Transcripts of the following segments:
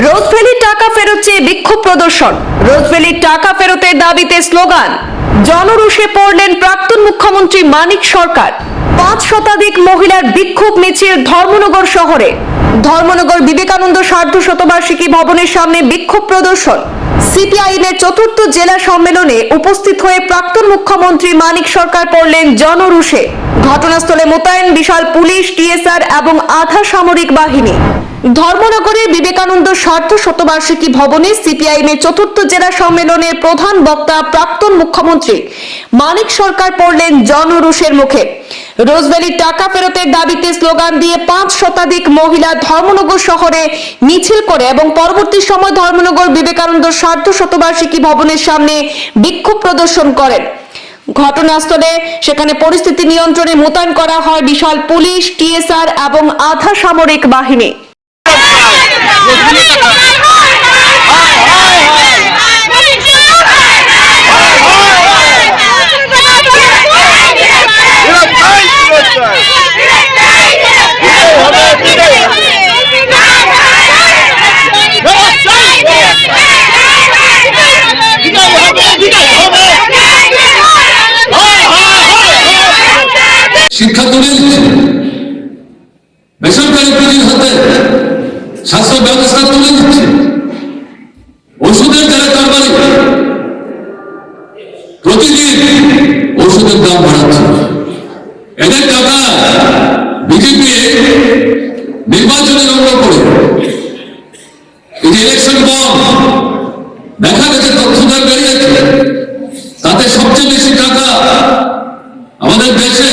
রোজভ্যালির টাকা ফেরত চেয়ে বিক্ষোভ প্রদর্শন। রোজভ্যালির টাকা ফেরতের দাবিতে স্লোগান, জনরুষে পড়লেন প্রাক্তন মুখ্যমন্ত্রী মানিক সরকার। পাঁচ শতাধিক মহিলার বিক্ষোভ মিছিল ধর্মনগর শহরে। ধর্মনগর বিবেকানন্দ সার্ধ শতবার্ষিকী ভবনের সামনে বিক্ষোভ প্রদর্শন। সিপিআইএম এর চতুর্থ জেলা সম্মেলনে উপস্থিত হয়ে প্রাক্তন মুখ্যমন্ত্রী মানিক সরকার পড়লেন জনরুষে। ঘটনাস্থলে মোতায়েন বিশাল পুলিশ, টিএসআর এবং আধা সামরিক বাহিনী। ধর্মনগরের বিবেকানন্দ সার্ধ শতবার্ষিকী ভবনে সিপিআইএম এর চতুর্থ জেলা সম্মেলনের প্রধান বক্তা প্রাক্তন মুখ্যমন্ত্রী মানিক সরকার পড়লেন জনরুষের মুখে। রোজভ্যালির টাকা ফেরতের দাবিতে স্লোগান দিয়ে পাঁচ শতাধিক মহিলা ধর্মনগর শহরে মিছিল করে এবং পরবর্তী সময় ধর্মনগর বিবেকানন্দ সার্ধ শতবার্ষিকী ভবনের সামনে বিক্ষোভ প্রদর্শন করেন। ঘটনাস্থলে সেখানে পরিস্থিতি নিয়ন্ত্রণে মোতায়েন করা হয় বিশাল পুলিশ, টিএসআর এবং আধা সামরিক বাহিনী। শিক্ষা তুলে বেসরকারি পুঁজির হাতে স্বাস্থ্য ব্যবস্থা তুলে দিচ্ছে ওষুধের যারা কারবারি। প্রতিদিন ওষুধের দাম বাড়াচ্ছে। এদের টাকা বিজেপি নির্বাচনের অঙ্গ করে। ইলেকশন বম দেখা গেছে তথ্যদার বেরিয়েছে তাতে সবচেয়ে বেশি টাকা আমাদের দেশে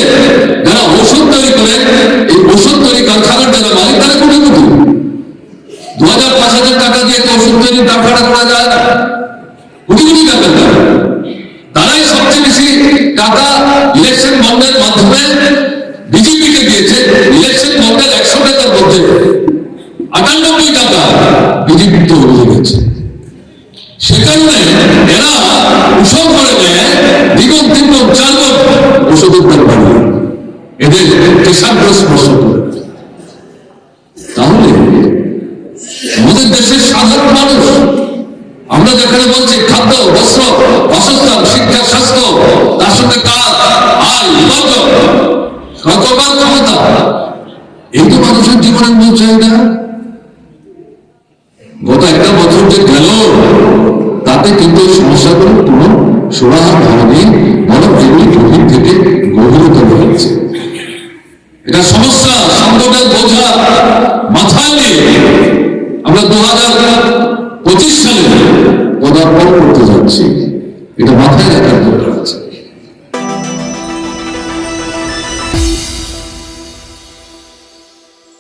হাজার টাকা দিয়ে তো ওষুধ তৈরির কারখানা করা যায় কোটি কোটি টাকা তারাই সবচেয়ে বেশি টাকা ইলেকশন বন্ডের মাধ্যমে বিজেপিকে দিয়েছে। ইলেকশন বন্ডের একশো টাকার মধ্যে আটানব্বই টাকা বিজেপি তো গেছে সে কারণে এরা উৎসব করে দেয় দ্বিগুণ দাম এদের স্পর্শ করে দেয়। তাহলে আমাদের দেশের সাধারণ মানুষ। আমরা যেখানে বলছি খাদ্য, বস্ত্র বাসস্থান শিক্ষা, স্বাস্থ্য, তার সঙ্গে কাজ আয় উপার্জন ক্ষমতা, এই তো মানুষের জীবনের মূল চাহিদা। গত একটা বছর যে গেল, তাতে কিন্তু সমস্যাগুলো কোনো সুরাহা হয়নি বরং এগুলি গভীর থেকে গভীরতর হয়েছে। এটা সমস্যা, সংকটের বোঝা মাথায় নিয়ে আমরা দু হাজার পঁচিশ সালে পদার্পণ করতে যাচ্ছি। এটা মাথায় রাখার দরকার